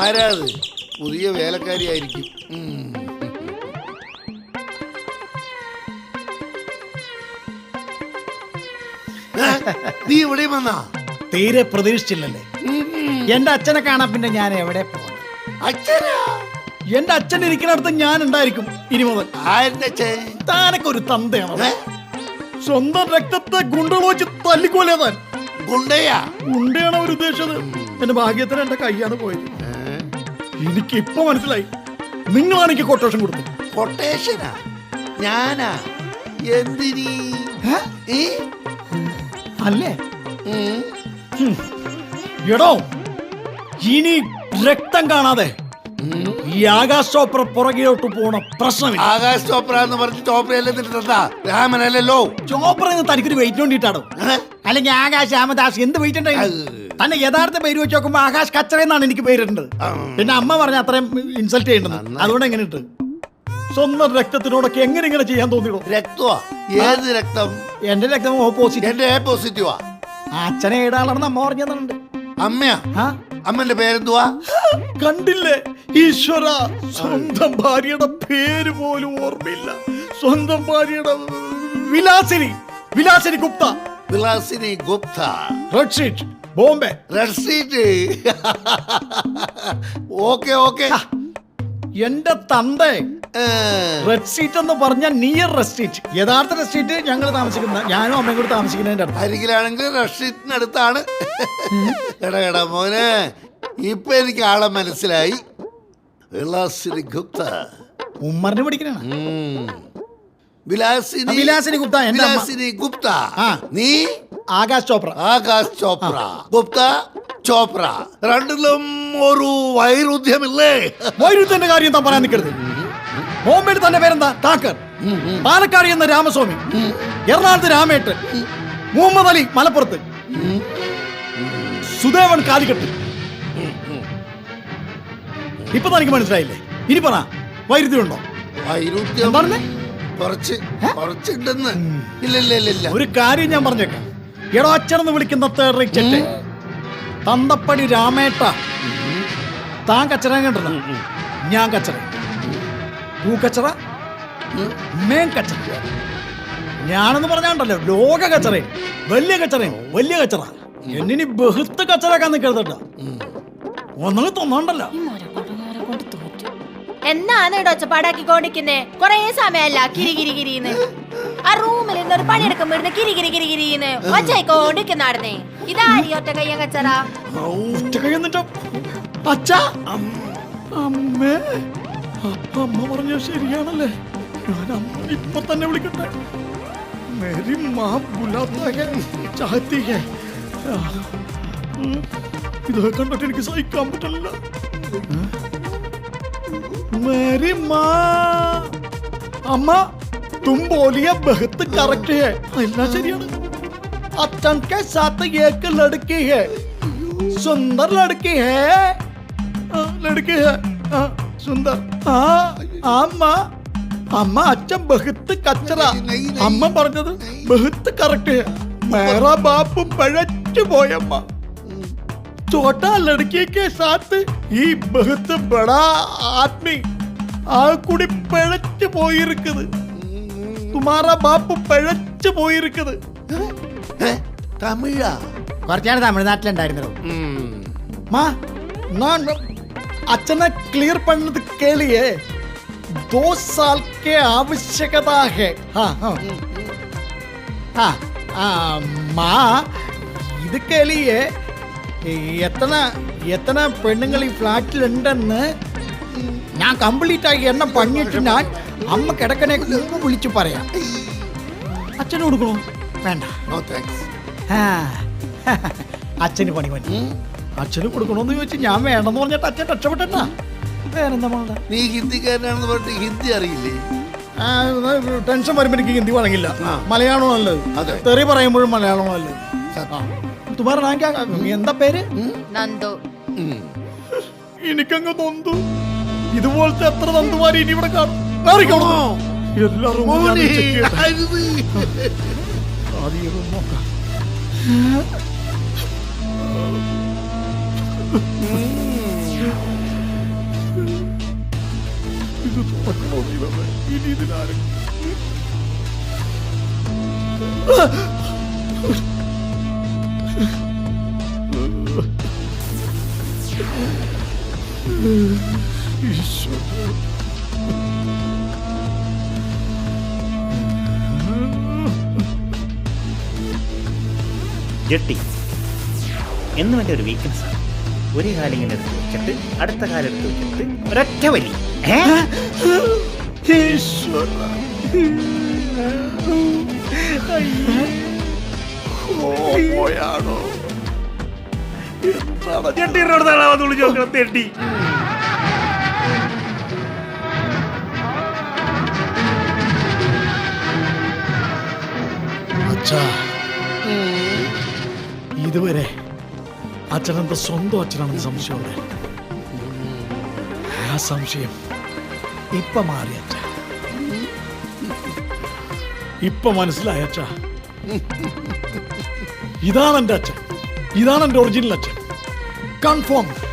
ആരാത്? പുതിയ വേലക്കാരിയായിരിക്കും? നീ ഇവിടെ വന്നാ? തീരെ പ്രതീക്ഷിച്ചില്ലല്ലേ? എന്റെ അച്ഛനെ കാണാൻ പിന്നെ ഞാൻ എവിടെ പോകും അച്ഛനാ? എന്റെ അച്ഛൻ ഇരിക്കുന്നിടത്ത് ഞാൻ ഉണ്ടായിരിക്കും. ഇനി മുതൽ താനൊക്കെ ഒരു തന്തയാണ്. സ്വന്തം രക്തത്തെ ഗുണ്ടകൾ വെച്ച് തല്ലിക്കോലേ താൻ ഗുണ്ടയാ? ഗുണ്ടയാണ് അവർ ഉദ്ദേശിച്ചത് എന്റെ ഭാഗ്യത്തിന് എന്റെ കൈയാണ് പോയത്. എനിക്ക് ഇപ്പൊ മനസ്സിലായി. നിങ്ങളാണ് എനിക്ക് കൊട്ടേഷൻ കൊടുത്തത്. കൊട്ടേഷനാ ഞാനാ? എന്തിനീ? അല്ലേ. എടോ ഇനി രക്തം കാണാതെ ഈ ആകാശ് ചോപ്ര പുറകിലോട്ട് പോണ പ്രശ്നം ആകാശ് ചോപ്ര എന്ന് പറഞ്ഞ് ചോപ്രയല്ലേ നിന്നിട്ടാ രാമനല്ലല്ലോ ചോപ്ര എന്ന് തനിക്കൊരു വെയിറ്റ് വേണ്ടിയിട്ടാണോ ഏ? അല്ലെങ്കിൽ ആകാശ് രാമദാസ് എന്ത് വെയിറ്റ് ഉണ്ടായിരുന്നു തന്നെ യഥാർത്ഥ പേര് വെച്ച് നോക്കുമ്പോ ആകാശ് കച്ചറ എന്നാണ് എനിക്ക് പേരിടേണ്ടത്. പിന്നെ അമ്മ പറഞ്ഞ അത്രയും ഇൻസൾട്ട് ചെയ്യേണ്ടത്. അതുകൊണ്ട് എങ്ങനെ ഇട്ട് സ്വന്തം രക്തത്തിനോടൊക്കെ എങ്ങനെ ഇങ്ങനെ ചെയ്യാൻ തോന്നിയോ? രക്തമാ? ഏത് രക്തം? എന്റെ രക്തം ഓപ്പോസിറ്റ് എന്റെ പോസിറ്റീവാ അച്ഛനെ ഏടാളാണെന്ന് അമ്മ പറഞ്ഞു അമ്മയാ? അമ്മന്റെ പേരെന്തുവാ? കണ്ടില്ലേ? ഈശ്വര സ്വന്തം ഭാര്യയുടെ പേര് പോലും ഓർമ്മയില്ല. സ്വന്തം ഭാര്യയുടെ Vilasini Vilasini Gupta. Vilasini Gupta. Red sheet Bombay. Red seat okay okay എന്റെ തന്തേ റെഡ് സീറ്റ് എന്ന് പറഞ്ഞ നിയർ റെസ്ട്രീറ്റ് യഥാർത്ഥ റെസ്ട്രീറ്റ് ഞങ്ങൾ താമസിക്കുന്ന ഞാനും അമ്മയും കൂടെ താമസിക്കുന്നതിന്റെ അടുത്ത്. അരികിലാണെങ്കിൽ റെഡ് സീറ്റിനടുത്താണ് എടാ എടാ മോനെ. ഇപ്പൊ എനിക്ക് ആളെ മനസ്സിലായി. വിലാസിനി ഗുപ്ത. ഉമ്മറിനെ പഠിക്കണ. വിലാസിനി വിലാസിനി ഗുപ്ത, എന്റെ അമ്മ. വിലാസിനി ഗുപ്ത. ആ. നീ? ആകാശ് ചോപ്ര. ആകാശ് ചോപ്ര. ഗുപ്ത ചോപ്ര. രണ്ടിലും ഒരു വൈരുദ്ധ്യമില്ലേ? വൈരുദ്ധ്യന്റെ കാര്യം താൻ പറയാൻ നിൽക്കരുത് ബോംബെയിൽ തന്റെ പേരെന്താ? താക്കർ. പാലക്കാട് എന്ന രാമസ്വാമി. എറണാകുളത്ത് രാമേട്ട്. മുഹമ്മദ് അലി മലപ്പുറത്ത്. സുദേവൻ കാലിക്കട്ട്. ഇപ്പൊ തനിക്ക് മനസ്സിലായില്ലേ? ഇനി പറ വൈരുദ്ധ്യമുണ്ടോ വൈരുദ്ധ്യം? കുറച്ച് കുറച്ചുണ്ടെന്ന്. ഇല്ല ഒരു കാര്യം ഞാൻ പറഞ്ഞേക്കാം. എടോ അച്ഛനെന്ന് വിളിക്കുന്ന തന്തപ്പടി രാമേട്ട. താൻ കച്ചറ ഞാൻ കച്ചറ തൂ കച്ചറ മേൻ കച്ചറ. ഞാനെന്ന് പറഞ്ഞാണ്ടല്ലോ ലോക കച്ചറയും വലിയ കച്ചറയും വലിയ കച്ചറ. എന്നിനി ബഹുത്ത് കച്ചറക്കാൻ കരുതട്ട ഒന്നും തോന്നണ്ടല്ലോ. എന്നാണ് ഇവിടെ ഒച്ചപ്പാടാക്കിക്കൊണ്ടിരിക്കുന്നേ കൊറേ സമയല്ല കിരി കിരി കിരിന്ന്? ആ റൂമിൽ നിന്ന് ഒരു പണിയെടുക്കുമ്പോ ഇരുന്ന് കിരികിരി കിരി കിരി കിരിന്ന് ഇതാരി ഒറ്റ കയ്യ കച്ചറ. ഒറ്റ കൈ എന്നിട്ടോ? അച്ഛാ അമ്മേ. അമ്മ പറഞ്ഞ ശരിയാണല്ലേ ഞാൻ അമ്മ ഇപ്പൊ തന്നെ വിളിക്കട്ടെ മേരി മാ ബുലാത്ത ഹെ ചാഹത്തി ഹെ ആ, ഉം, ഇതൊക്കെ കണ്ടിട്ട് എനിക്ക് സഹിക്കാൻ പറ്റില്ല മേരി മാ അമ്മ തും ബോലിയ ബഹത്ത് കറക്റ്റ് ഹെ എല്ലാം ശരിയാണ് അച്ഛൻ के साथ एक लड़की है सुंदर लड़की है हाँ, लड़की है हाँ, सुंदर हाँ അമ്മ അമ്മ അച്ഛൻ ബഹത്ത് കച്ചറ അമ്മ പറഞ്ഞത് ബഹത്ത് കറക്റ്റ് മേറാ ബാപ്പു പഴച്ചു പോയമ്മ छोटा लड़की के साथ ഈ ബഹത്ത് ബടാ ആദ്മി ആ കൂടി പിഴച്ചു പോയിരിക്കുന്നത് തുമാറാ ബാപ്പു പിഴച്ചു പോയിരിക്കുന്നത് ഏ? തമിഴാ കുറച്ചാണ് തമിഴ്നാട്ടിലുണ്ടായിരുന്നത് ഉം. മാ நான் अचानक क्लियर பண்ணது கேளியே दो साल के आवश्यकता है हाँ हाँ हाँ ആ, മാ ഇത് കേളിയെ എത്ര എത്ര പെണ്ണുങ്ങൾ ഈ ഫ്ലാറ്റിലുണ്ടെന്ന് ഞാൻ കംപ്ലീറ്റ് ആയി എണ്ണം പണിയിട്ട് ഞാൻ അമ്മ കിടക്കണേ മുമ്പ് വിളിച്ചു പറയാം അച്ഛന് കൊടുക്കണോ വേണ്ട നോ താങ്ക്സ് ആ, അച്ഛന് പണി പറ്റി അച്ഛന് കൊടുക്കണോന്ന് ചോദിച്ചു ഞാൻ വേണമെന്ന് പറഞ്ഞിട്ട് അച്ഛൻ രക്ഷപ്പെട്ടെന്നാ. വേറെന്താ മോളുടെ നീ ഹിന്ദിക്കാരനാണെന്ന് പറഞ്ഞിട്ട് ഹിന്ദി അറിയില്ലേ? ആ, ടെൻഷൻ വരുമ്പോ എനിക്ക് ഹിന്ദി വഴങ്ങില്ല. മലയാളം നല്ലത്. തെറി പറയുമ്പോഴും മലയാളം നല്ലത്. എന്താ പേര്? നന്ദു. ഉം. എനിക്കങ്ങ് നൊന്തു. ഇതുപോലത്തെ എത്ര തന്തുമാരി ഇനി ഇവിടെ കാണും? മാറിക്കോളൂ. എല്ലാ റൂമും ഞാൻ മോനെ check ചെയ്യട്ടെ. അരുത്. ആദ്യം ഈ room നോക്കാം. ഇത് തുറക്കണോ ദൈവമേ? ഇനി ഇതിനാരും ജെട്ടി എന്നും എന്റെ ഒരു വീക്ക്നെസ് ആണ് ഒരു കാലം ഇങ്ങനെ എടുത്ത് വെച്ചിട്ട് അടുത്ത കാലം എടുത്ത് വെച്ചിട്ട് ഒരൊറ്റ വലി. ഇതുവരെ തളാവെന്ന് വിളിച്ച് നോക്കണം തെട്ടി അച്ഛനെന്താ സ്വന്തം അച്ഛനാണെന്ന് സംശയമുണ്ട്. ആ സംശയം ഇപ്പൊ മാറി അച്ഛ. ഇപ്പൊ മനസ്സിലായ അച്ഛ. ഇതാണ് അച്ഛൻ. ഇതാണ് എന്റെ ഒറിജിനൽ അച്ഛൻ. കൺഫേം